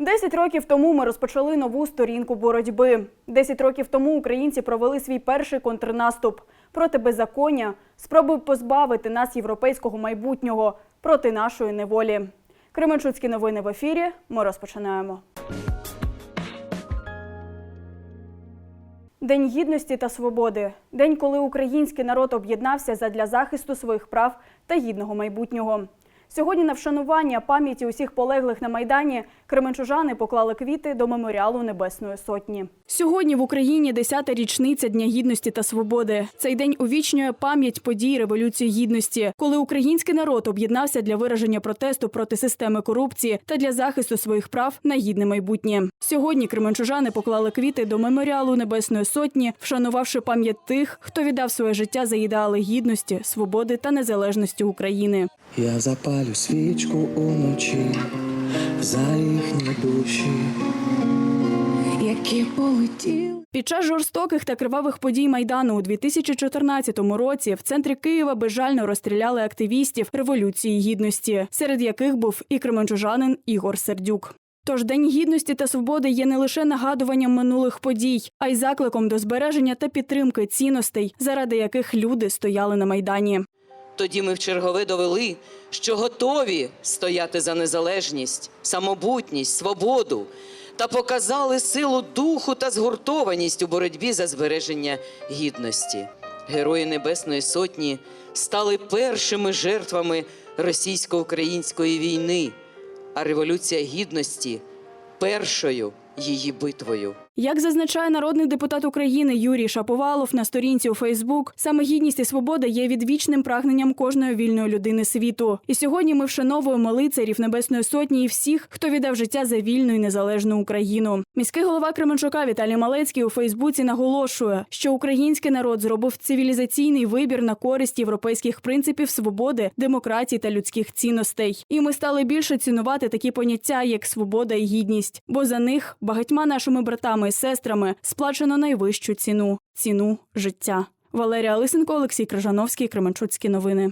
Десять років тому ми розпочали нову сторінку боротьби. Десять років тому українці провели свій перший контрнаступ проти беззаконня, спроби позбавити нас європейського майбутнього проти нашої неволі. Кременчуцькі новини в ефірі. Ми розпочинаємо. День гідності та свободи. День, коли український народ об'єднався задля захисту своїх прав та гідного майбутнього. Сьогодні на вшанування пам'яті усіх полеглих на майдані кременчужани поклали квіти до меморіалу Небесної Сотні. Сьогодні в Україні 10-та річниця Дня гідності та свободи. Цей день увічнює пам'ять подій революції гідності, коли український народ об'єднався для вираження протесту проти системи корупції та для захисту своїх прав на гідне майбутнє. Сьогодні кременчужани поклали квіти до меморіалу Небесної Сотні, вшанувавши пам'ять тих, хто віддав своє життя за ідеали гідності, свободи та незалежності України. Я запалю свічку уночі за їхні душі. які полетіли. Під час жорстоких та кривавих подій майдану у 2014 році в центрі Києва безжально розстріляли активістів революції гідності, серед яких був і кременчужанин Ігор Сердюк. Тож День гідності та свободи є не лише нагадуванням минулих подій, а й закликом до збереження та підтримки цінностей, заради яких люди стояли на майдані. Тоді ми вчергове довели, що готові стояти за незалежність, самобутність, свободу та показали силу духу та згуртованість у боротьбі за збереження гідності. Герої Небесної Сотні стали першими жертвами російсько-української війни, а Революція Гідності першою її битвою. Як зазначає народний депутат України Юрій Шаповалов на сторінці у Фейсбук, саме гідність і свобода є відвічним прагненням кожної вільної людини світу. І сьогодні ми вшановуємо лицарів Небесної Сотні і всіх, хто віддав життя за вільну і незалежну Україну. Міський голова Кременчука Віталій Малецький у Фейсбуці наголошує, що український народ зробив цивілізаційний вибір на користь європейських принципів свободи, демократії та людських цінностей. І ми стали більше цінувати такі поняття, як свобода і гідність, бо за них багатьма нашими братами і сестрами сплачено найвищу ціну ціну життя. Валерія Лисенко, Олексій Крижановський, Кременчуцькі новини.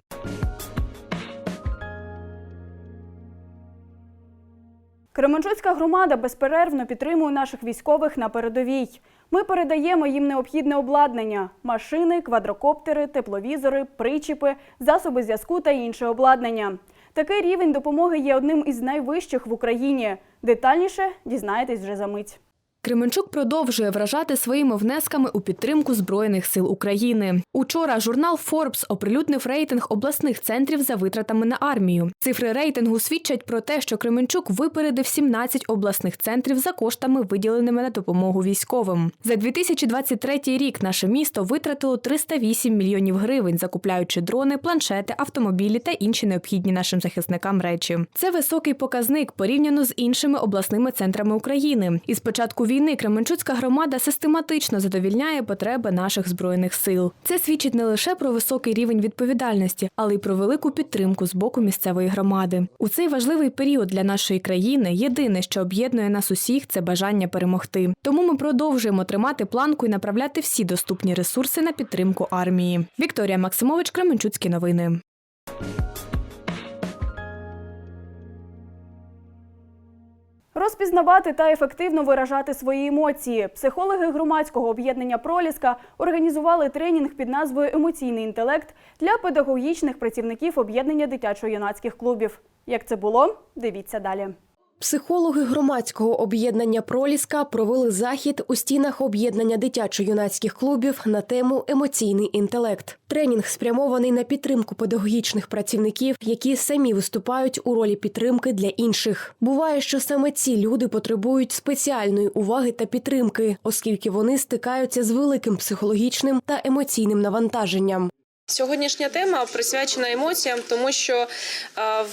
Кременчуцька громада безперервно підтримує наших військових на передовій. Ми передаємо їм необхідне обладнання: машини, квадрокоптери, тепловізори, причіпи, засоби зв'язку та інше обладнання. Такий рівень допомоги є одним із найвищих в Україні. Детальніше дізнаєтесь вже за мить. Кременчук продовжує вражати своїми внесками у підтримку Збройних сил України. Учора журнал Forbes оприлюднив рейтинг обласних центрів за витратами на армію. Цифри рейтингу свідчать про те, що Кременчук випередив 17 обласних центрів за коштами, виділеними на допомогу військовим. За 2023 рік наше місто витратило 308 мільйонів гривень, закупляючи дрони, планшети, автомобілі та інші необхідні нашим захисникам речі. Це високий показник порівняно з іншими обласними центрами України. І з початку війни Кременчуцька громада систематично задовільняє потреби наших збройних сил. Це свідчить не лише про високий рівень відповідальності, але й про велику підтримку з боку місцевої громади. У цей важливий період для нашої країни єдине, що об'єднує нас усіх, це бажання перемогти. Тому ми продовжуємо тримати планку і направляти всі доступні ресурси на підтримку армії. Вікторія Максимович, Кременчуцькі новини. Розпізнавати та ефективно виражати свої емоції. Психологи громадського об'єднання Проліска організували тренінг під назвою Емоційний інтелект для педагогічних працівників об'єднання дитячо-юнацьких клубів. Як це було? Дивіться далі. Психологи громадського об'єднання Проліска провели захід у стінах об'єднання дитячо-юнацьких клубів на тему Емоційний інтелект. Тренінг спрямований на підтримку педагогічних працівників, які самі виступають у ролі підтримки для інших. Буває, що саме ці люди потребують спеціальної уваги та підтримки, оскільки вони стикаються з великим психологічним та емоційним навантаженням. Сьогоднішня тема присвячена емоціям, тому що е,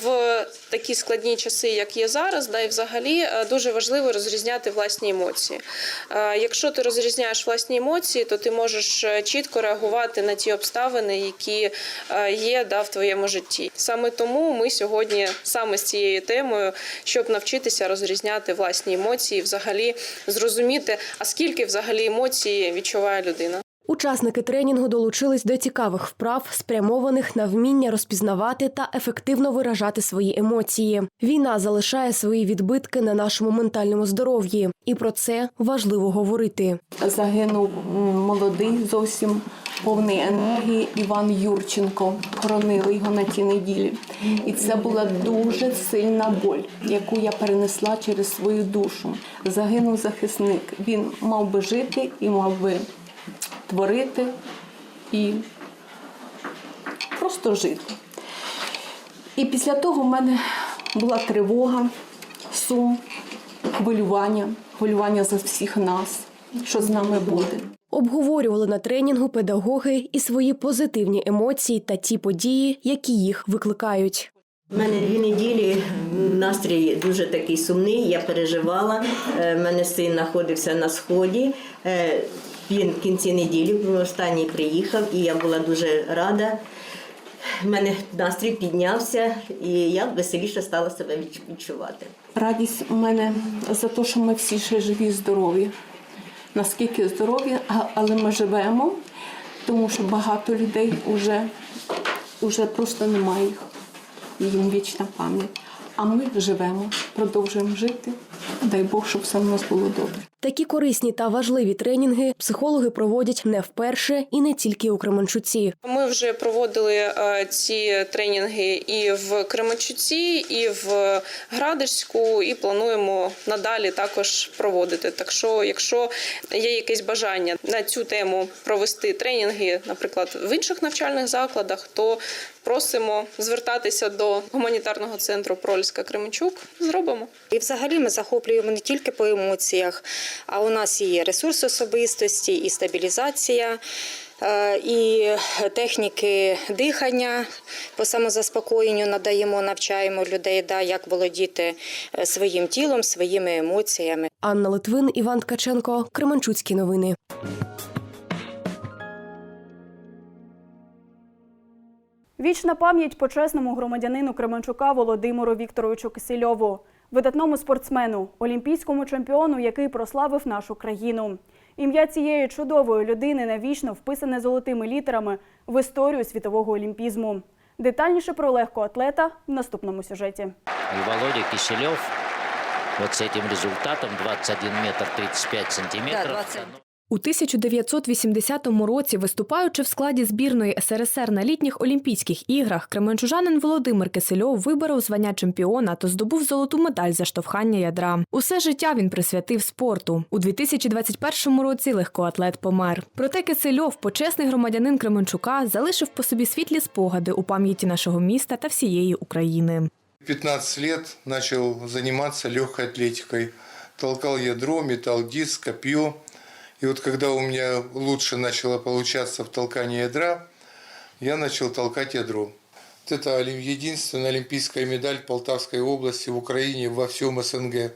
в такі складні часи, як є зараз, да і взагалі е, дуже важливо розрізняти власні емоції. Е, Якщо ти розрізняєш власні емоції, то ти можеш чітко реагувати на ті обставини, які є да, в твоєму житті. Саме тому ми сьогодні саме з цією темою, щоб навчитися розрізняти власні емоції, взагалі зрозуміти, а скільки взагалі емоцій відчуває людина. Учасники тренінгу долучились до цікавих вправ, спрямованих на вміння розпізнавати та ефективно виражати свої емоції. Війна залишає свої відбитки на нашому ментальному здоров'ї, і про це важливо говорити. загинув молодий, зовсім повний енергії Іван Юрченко. Хоронили його на тій неділі. І це була дуже сильна боль, яку я перенесла через свою душу. Загинув захисник. Він мав би жити і мав би творити і просто жити. І після того в мене була тривога, сум, хвилювання, хвилювання за всіх нас, що з нами буде. Обговорювали на тренінгу педагоги і свої позитивні емоції та ті події, які їх викликають. У мене дві неділі настрій дуже такий сумний. Я переживала. Е, У мене син знаходився на сході. Він в кінці неділі останній приїхав, і я була дуже рада. У мене настрій піднявся, і я веселіше стала себе відчувати. Радість у мене за те, що ми всі ще живі, здорові. Наскільки здорові, але ми живемо, тому що багато людей вже, вже просто немає їх. Їм вічна пам'ять. А ми живемо, продовжуємо жити. Дай Бог, щоб все в нас було добре. Такі корисні та важливі тренінги психологи проводять не вперше і не тільки у Кременчуці. Ми вже проводили е, ці тренінги і в Кременчуці, і в Градишську, і плануємо надалі також проводити. Так що, якщо є якесь бажання на цю тему провести тренінги, наприклад, в інших навчальних закладах, то просимо звертатися до гуманітарного центру Прольська Кременчук. Зробимо. І взагалі ми захоплюємо не тільки по емоціях, а у нас і є ресурс особистості, і стабілізація, е, і техніки дихання по самозаспокоєнню надаємо, навчаємо людей, да, як володіти е, своїм тілом, своїми емоціями. Анна Литвин, Іван Ткаченко, Кременчуцькі новини. Вічна пам'ять почесному громадянину Кременчука Володимиру Вікторовичу Кисельову, видатному спортсмену, олімпійському чемпіону, який прославив нашу країну. Ім'я цієї чудової людини навічно вписане золотими літерами в історію світового олімпізму. Детальніше про легкоатлета в наступному сюжеті. І Володя Кисельов вот с этим результатом 21 метр 35 сантиметров. У 1980 році, виступаючи в складі збірної СРСР на літніх Олімпійських іграх, кременчужанин Володимир Кисельов виборов звання чемпіона та здобув золоту медаль за штовхання ядра. Усе життя він присвятив спорту. У 2021 році легкоатлет помер. Проте Кисельов, почесний громадянин Кременчука, залишив по собі світлі спогади у пам'яті нашого міста та всієї України. 15 лет начал заниматься легкой атлетикой. Толкал ядро, метал диск, копье. И вот когда у меня лучше начало получаться в толкании ядра, я начал толкать ядро. Вот это единственная олимпийская медаль Полтавской области в Украине во всем СНГ.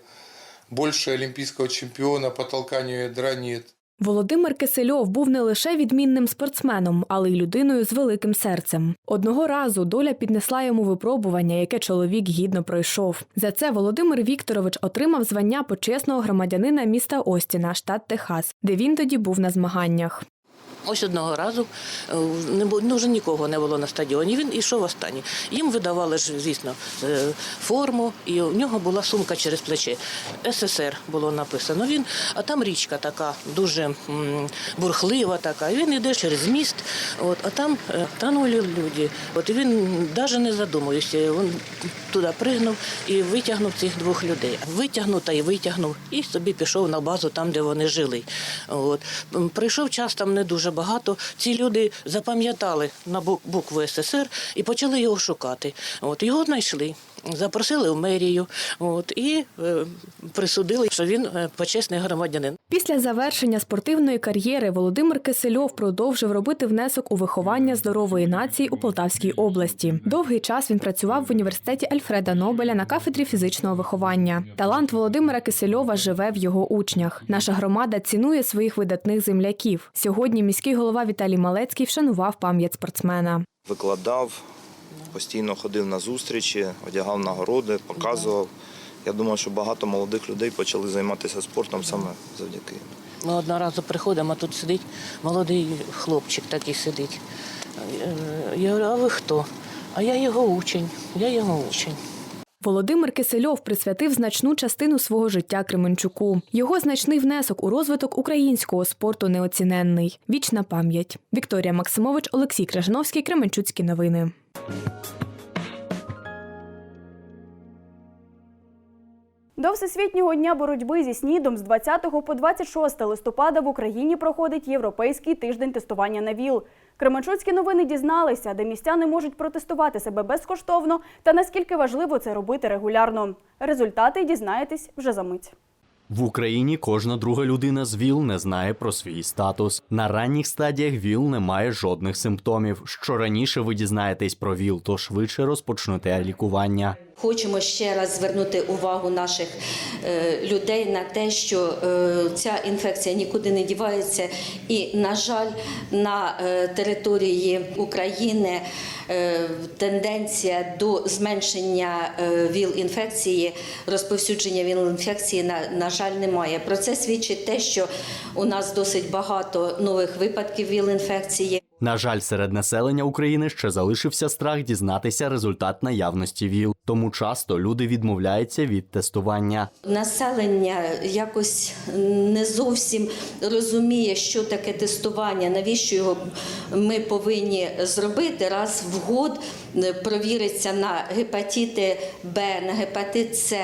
Больше олимпийского чемпиона по толканию ядра нет. Володимир Кисельов був не лише відмінним спортсменом, але й людиною з великим серцем. Одного разу доля піднесла йому випробування, яке чоловік гідно пройшов. За це Володимир Вікторович отримав звання почесного громадянина міста Остіна, штат Техас, де він тоді був на змаганнях. Ось одного разу е, не бу- ну, вже нікого не було на стадіоні. Він ішов останній. Їм видавали звісно, е, форму, і у нього була сумка через плече. СССР було написано. Він, а там річка така, дуже бурхлива така. Він йде через міст, от, а там е, танули люди. От і він навіть не задумуючись, він туди пригнув і витягнув цих двох людей. Витягнув та й витягнув, і собі пішов на базу там, де вони жили. От. Прийшов час там не дуже багато. Ці люди запам'ятали на бук- букву СССР і почали його шукати. От. Його знайшли. Запросили в мерію от, і е, присудили, що він е, почесний громадянин. Після завершення спортивної кар'єри Володимир Кисельов продовжив робити внесок у виховання здорової нації у Полтавській області. Довгий час він працював в університеті Альфреда Нобеля на кафедрі фізичного виховання. Талант Володимира Кисельова живе в його учнях. Наша громада цінує своїх видатних земляків. Сьогодні міський голова Віталій Малецький вшанував пам'ять спортсмена. викладав, постійно ходив на зустрічі, одягав нагороди, показував. Я думаю, що багато молодих людей почали займатися спортом саме завдяки. Ми одного разу приходимо, а тут сидить молодий хлопчик такий сидить. Е, Я говорю, а ви хто? А я його учень, я його учень. Володимир Кисельов присвятив значну частину свого життя Кременчуку. Його значний внесок у розвиток українського спорту неоціненний. Вічна пам'ять. Вікторія Максимович, Олексій Крижановський, Кременчуцькі новини. До Всесвітнього дня боротьби зі снідом з 20 по 26 листопада в Україні проходить Європейський тиждень тестування на ВІЛ. Кременчуцькі новини дізналися, де містяни можуть протестувати себе безкоштовно та наскільки важливо це робити регулярно. Результати дізнаєтесь вже за мить. В Україні кожна друга людина з ВІЛ не знає про свій статус. На ранніх стадіях ВІЛ не має жодних симптомів. Що раніше ви дізнаєтесь про ВІЛ, то швидше розпочнете лікування. Хочемо ще раз звернути увагу наших е, людей на те, що е, ця інфекція нікуди не дівається, і, на жаль, на е, території України тенденція до зменшення ВІЛ-інфекції, розповсюдження ВІЛ-інфекції, на жаль, немає. Про це свідчить те, що у нас досить багато нових випадків ВІЛ-інфекції. На жаль, серед населення України ще залишився страх дізнатися результат наявності ВІЛ. Тому часто люди відмовляються від тестування. Населення якось не зовсім розуміє, що таке тестування, навіщо його ми повинні зробити раз в год провіриться на гепатити Б, на гепатит С,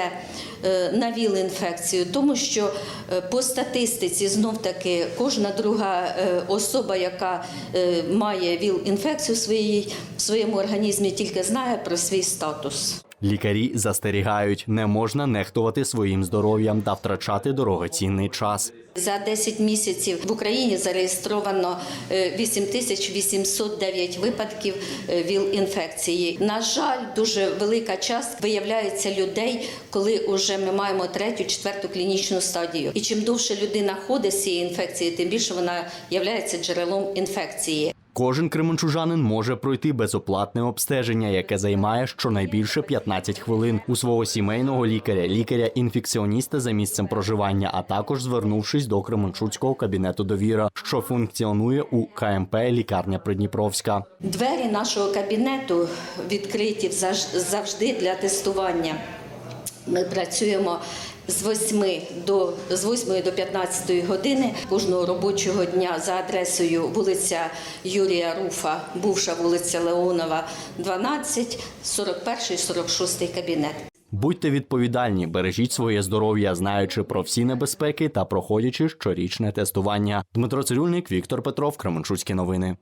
е, на ВІЛ-інфекцію, тому що е, по статистиці знов таки кожна друга е, особа, яка має ВІЛ-інфекцію в своєму організмі, тільки знає про свій статус. Лікарі застерігають, не можна нехтувати своїм здоров'ям та втрачати дорогоцінний час. За 10 місяців в Україні зареєстровано е, 8809 випадків е, ВІЛ-інфекції. На жаль, дуже велика частка виявляється людей, коли вже ми маємо третю, четверту клінічну стадію. І чим довше людина ходить з цією інфекцією, тим більше вона є джерелом інфекції. Кожен кременчужанин може пройти безоплатне обстеження, яке займає щонайбільше 15 хвилин у свого сімейного лікаря, лікаря-інфекціоніста за місцем проживання, а також звернувшись до Кременчуцького кабінету довіра, що функціонує у КМП Лікарня Придніпровська. Двері нашого кабінету відкриті завж- завжди для тестування. Ми працюємо з 8 до, з 8 до 15 години кожного робочого дня за адресою вулиця Юрія Руфа, бувша вулиця Леонова, 12, 41, 46 кабінет. Будьте відповідальні, бережіть своє здоров'я, знаючи про всі небезпеки та проходячи щорічне тестування. Дмитро Цирюльник, Віктор Петров, Кременчуцькі новини.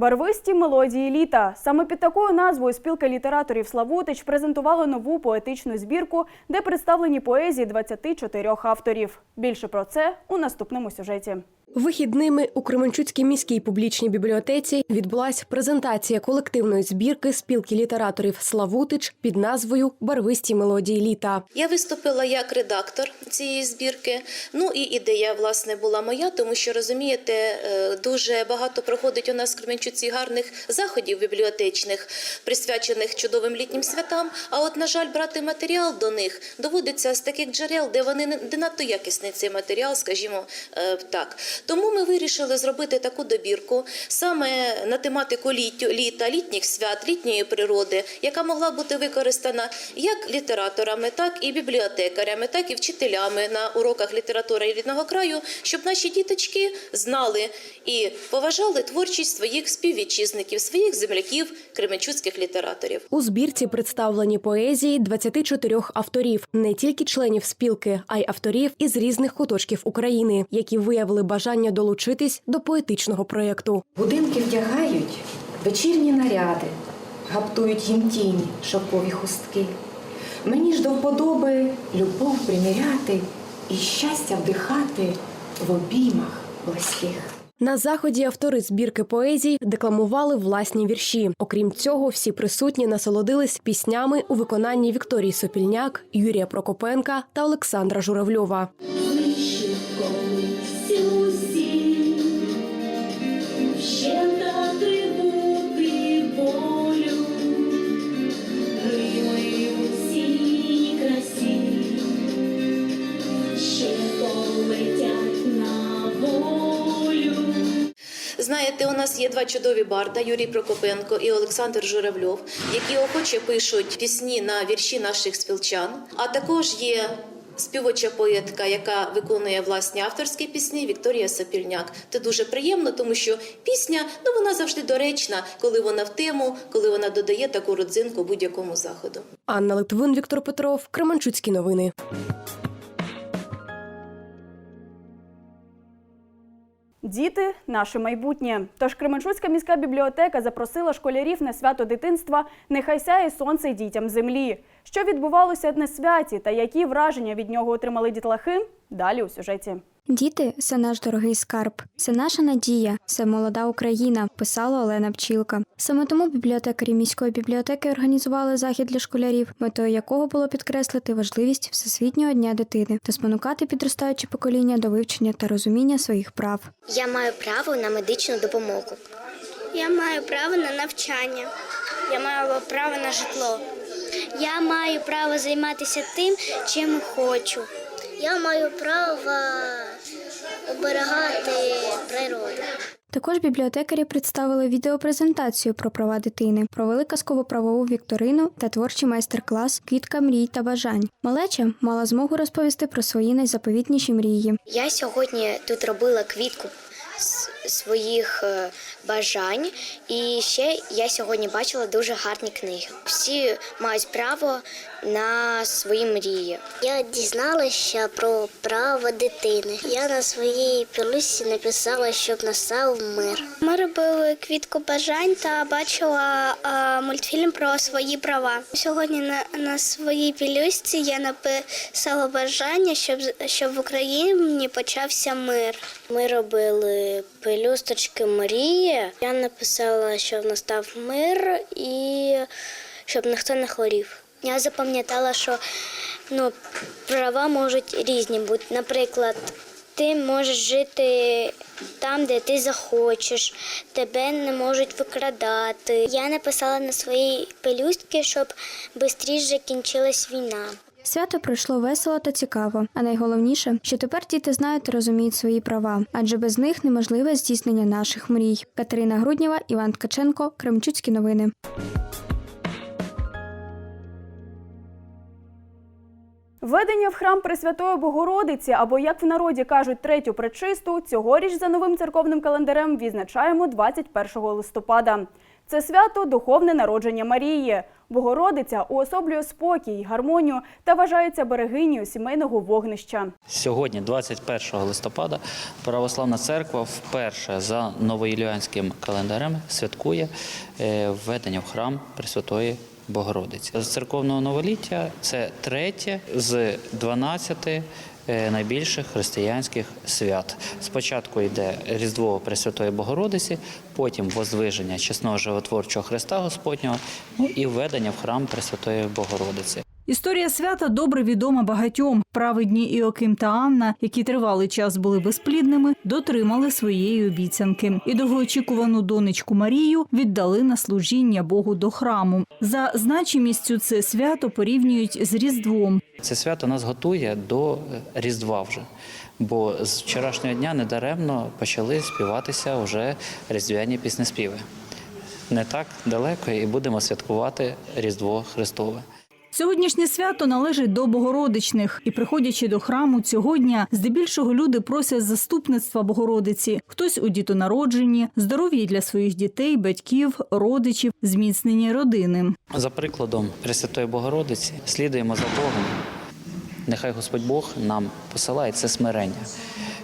Барвисті мелодії літа. Саме під такою назвою спілка літераторів Славутич презентувала нову поетичну збірку, де представлені поезії 24 авторів. Більше про це у наступному сюжеті. Вихідними у Кременчуцькій міській публічній бібліотеці відбулася презентація колективної збірки спілки літераторів Славутич під назвою Барвисті мелодії літа. Я виступила як редактор цієї збірки. Ну і ідея власне була моя, тому що розумієте, е, дуже багато проходить у нас в Кременчуці гарних заходів бібліотечних, присвячених чудовим літнім святам. А от, на жаль, брати матеріал до них доводиться з таких джерел, де вони де надто якісний цей матеріал, скажімо е, так. Тому ми вирішили зробити таку добірку саме на тематику літа, літніх свят, літньої природи, яка могла бути використана як літераторами, так і бібліотекарями, так і вчителями на уроках літератури рідного краю, щоб наші діточки знали і поважали творчість своїх співвітчизників, своїх земляків, кременчуцьких літераторів. У збірці представлені поезії 24 авторів, не тільки членів спілки, а й авторів із різних куточків України, які виявили бажання долучитись до поетичного проєкту. Будинки вдягають вечірні наряди, гаптують їм тіні, шовкові хустки. Мені ж до вподоби любов приміряти і щастя вдихати в обіймах близьких. На заході автори збірки поезій декламували власні вірші. Окрім цього, всі присутні насолодились піснями у виконанні Вікторії Сопільняк, Юрія Прокопенка та Олександра Журавльова. Знаєте, у нас є два чудові барда Юрій Прокопенко і Олександр Журавльов, які охоче пишуть пісні на вірші наших спілчан. А також є співоча поетка, яка виконує власні авторські пісні Вікторія Сапільняк. Це дуже приємно, тому що пісня ну вона завжди доречна, коли вона в тему, коли вона додає таку родзинку будь-якому заходу. Анна Литвин, Віктор Петров, Кременчуцькі новини. Діти наше майбутнє. Тож Кременчуцька міська бібліотека запросила школярів на свято дитинства Нехай сяє сонце дітям землі. Що відбувалося на святі та які враження від нього отримали дітлахи? Далі у сюжеті. Діти це наш дорогий скарб, це наша надія, це молода Україна, писала Олена Пчілка. Саме тому бібліотекарі міської бібліотеки організували захід для школярів, метою якого було підкреслити важливість всесвітнього дня дитини та спонукати підростаюче покоління до вивчення та розуміння своїх прав. Я маю право на медичну допомогу. Я маю право на навчання. Я маю право на житло. Я маю право займатися тим, чим хочу. Я маю право оберігати природу. Також бібліотекарі представили відеопрезентацію про права дитини, провели казково-правову вікторину та творчий майстер-клас Квітка мрій та бажань. Малеча мала змогу розповісти про свої найзаповітніші мрії. Я сьогодні тут робила квітку своїх е, бажань, і ще я сьогодні бачила дуже гарні книги. Всі мають право на свої мрії. Я дізналася про право дитини. Я на своїй пілюсі написала, щоб настав мир. Ми робили квітку бажань та бачила е, мультфільм про свої права. Сьогодні на, на своїй пілюсці я написала бажання, щоб, щоб в Україні почався мир. Ми робили пелюсточки мрії. Я написала, щоб настав мир і щоб ніхто не хворів. Я запам'ятала, що ну, права можуть різні бути. Наприклад, ти можеш жити там, де ти захочеш, тебе не можуть викрадати. Я написала на своїй пелюстці, щоб швидше закінчилась війна. Свято пройшло весело та цікаво. А найголовніше, що тепер діти знають та розуміють свої права, адже без них неможливе здійснення наших мрій. Катерина Груднєва, Іван Ткаченко, Кремчуцькі новини. Введення в храм Пресвятої Богородиці, або як в народі кажуть, третю пречисту, цьогоріч за новим церковним календарем відзначаємо 21 листопада. Це свято духовне народження Марії. Богородиця уособлює спокій, гармонію та вважається берегинею сімейного вогнища. Сьогодні, 21 листопада, Православна церква вперше за новоюліанським календарем святкує е, введення в храм Пресвятої Богородиці. З церковного новоліття це третє з 12 е, найбільших християнських свят. Спочатку йде Різдво Пресвятої Богородиці, потім возвиження чесного животворчого Христа Господнього, ну і введення в храм Пресвятої Богородиці. Історія свята добре відома багатьом. Праведні Іоким та Анна, які тривалий час були безплідними, дотримали своєї обіцянки і довгоочікувану донечку Марію віддали на служіння Богу до храму. За значимістю це свято порівнюють з Різдвом. Це свято нас готує до Різдва вже. Бо з вчорашнього дня недаремно почали співатися вже різдвяні піснеспіви. Не так далеко і будемо святкувати Різдво Христове. Сьогоднішнє свято належить до Богородичних, і приходячи до храму цього дня, здебільшого люди просять заступництва Богородиці. Хтось у дітонародженні, здоров'я для своїх дітей, батьків, родичів, зміцнення родини. За прикладом Пресвятої Богородиці слідуємо за Богом. Нехай Господь Бог нам посилає це смирення,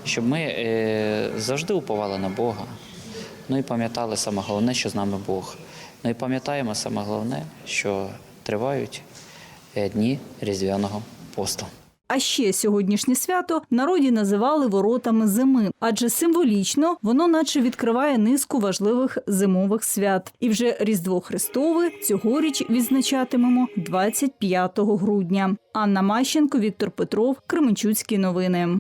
щоб ми е, завжди уповали на Бога. Ну і пам'ятали саме головне, що з нами Бог. Ну і пам'ятаємо саме головне, що тривають дні Різдвяного посту. А ще сьогоднішнє свято народі називали воротами зими, адже символічно воно наче відкриває низку важливих зимових свят. І вже Різдво Христове цьогоріч відзначатимемо 25 грудня. Анна Мащенко, Віктор Петров, Кременчуцькі новини.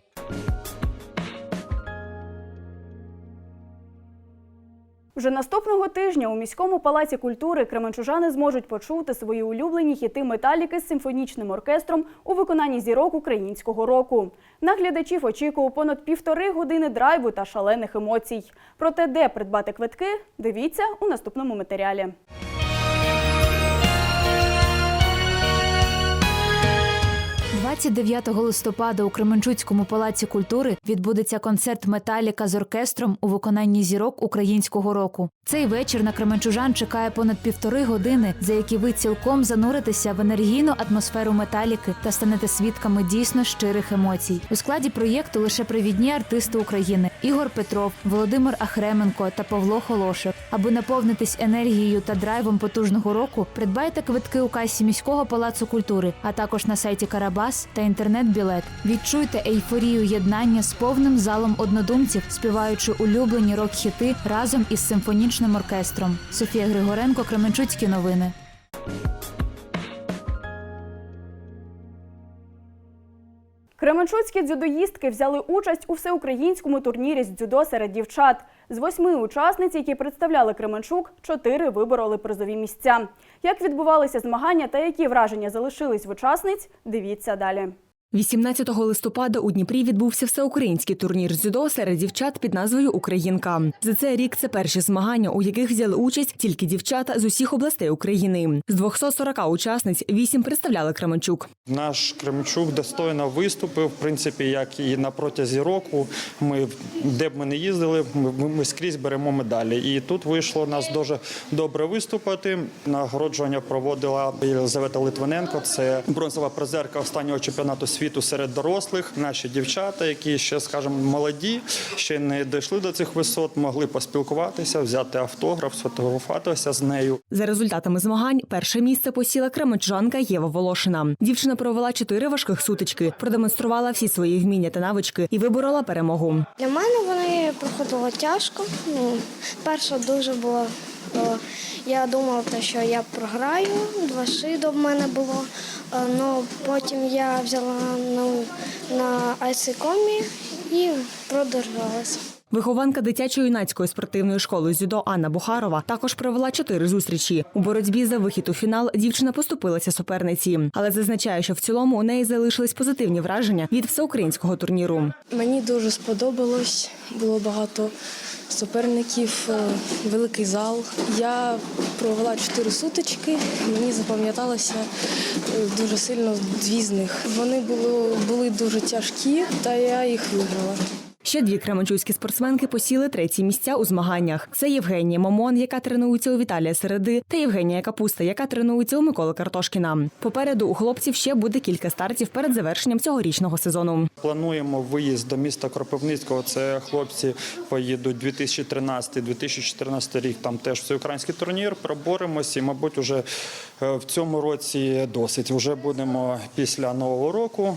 Вже наступного тижня у міському палаці культури кременчужани зможуть почути свої улюблені хіти металіки з симфонічним оркестром у виконанні зірок українського року. На глядачів очікував понад півтори години драйву та шалених емоцій. Проте, де придбати квитки, дивіться у наступному матеріалі. – 29 листопада у Кременчуцькому палаці культури відбудеться концерт Металіка з оркестром у виконанні зірок українського року. Цей вечір на Кременчужан чекає понад півтори години, за які ви цілком зануритеся в енергійну атмосферу металіки та станете свідками дійсно щирих емоцій. У складі проєкту лише привідні артисти України Ігор Петров, Володимир Ахременко та Павло Холошев. Аби наповнитись енергією та драйвом потужного року, придбайте квитки у касі міського палацу культури, а також на сайті Карабас та інтернет-білет. Відчуйте ейфорію єднання з повним залом однодумців, співаючи улюблені рок-хіти разом із симфонічним оркестром. Софія Григоренко, Кременчуцькі новини. Кременчуцькі дзюдоїстки взяли участь у всеукраїнському турнірі з дзюдо серед дівчат. З восьми учасниць, які представляли Кременчук, чотири вибороли призові місця. Як відбувалися змагання та які враження залишились в учасниць, дивіться далі. 18 листопада у Дніпрі відбувся всеукраїнський турнір дзюдо серед дівчат під назвою Українка. За цей рік це перші змагання, у яких взяли участь тільки дівчата з усіх областей України. З 240 учасниць вісім представляли Кременчук. Наш Кременчук достойно виступив, в принципі, як і на протязі року. Ми де б ми не їздили, ми, ми скрізь беремо медалі. І тут вийшло нас дуже добре виступити. Нагороджування проводила Єлизавета Литвиненко. Це бронзова призерка останнього чемпіонату світу серед дорослих. Наші дівчата, які ще, скажімо, молоді, ще не дійшли до цих висот, могли поспілкуватися, взяти автограф, сфотографуватися з нею. За результатами змагань перше місце посіла кременчужанка Єва Волошина. Дівчина провела чотири важких сутички, продемонструвала всі свої вміння та навички і виборола перемогу. Для мене вони проходили тяжко. Ну, перша дуже була. Я думала, що я програю, два шиду в мене було. Але потім я взяла на, на айсикомі і продержалася. Вихованка дитячо-юнацької спортивної школи дзюдо Анна Бухарова також провела чотири зустрічі. У боротьбі за вихід у фінал дівчина поступилася суперниці, але зазначає, що в цілому у неї залишились позитивні враження від всеукраїнського турніру. Мені дуже сподобалось. Було багато суперників, е, великий зал. Я провела чотири сутички. Мені запам'яталося е, дуже сильно дві з них. Вони були, були дуже тяжкі, та я їх виграла. Ще дві кременчуцькі спортсменки посіли треті місця у змаганнях. Це Євгенія Момон, яка тренується у Віталія Середи, та Євгенія Капуста, яка тренується у Миколи Картошкіна. Попереду у хлопців ще буде кілька стартів перед завершенням цьогорічного сезону. Плануємо виїзд до міста Кропивницького. Це хлопці поїдуть 2013-2014 рік. Там теж всеукраїнський турнір. Проборемось і, мабуть, уже е, в цьому році досить. Вже будемо після нового року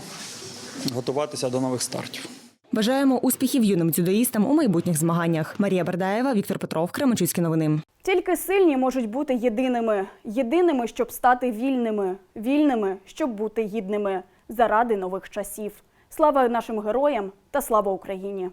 готуватися до нових стартів. Бажаємо успіхів юним дзюдоїстам у майбутніх змаганнях. Марія Бердаєва, Віктор Петров, Кременчуцькі новини. Тільки сильні можуть бути єдиними, єдиними, щоб стати вільними, вільними, щоб бути гідними заради нових часів. Слава нашим героям та слава Україні!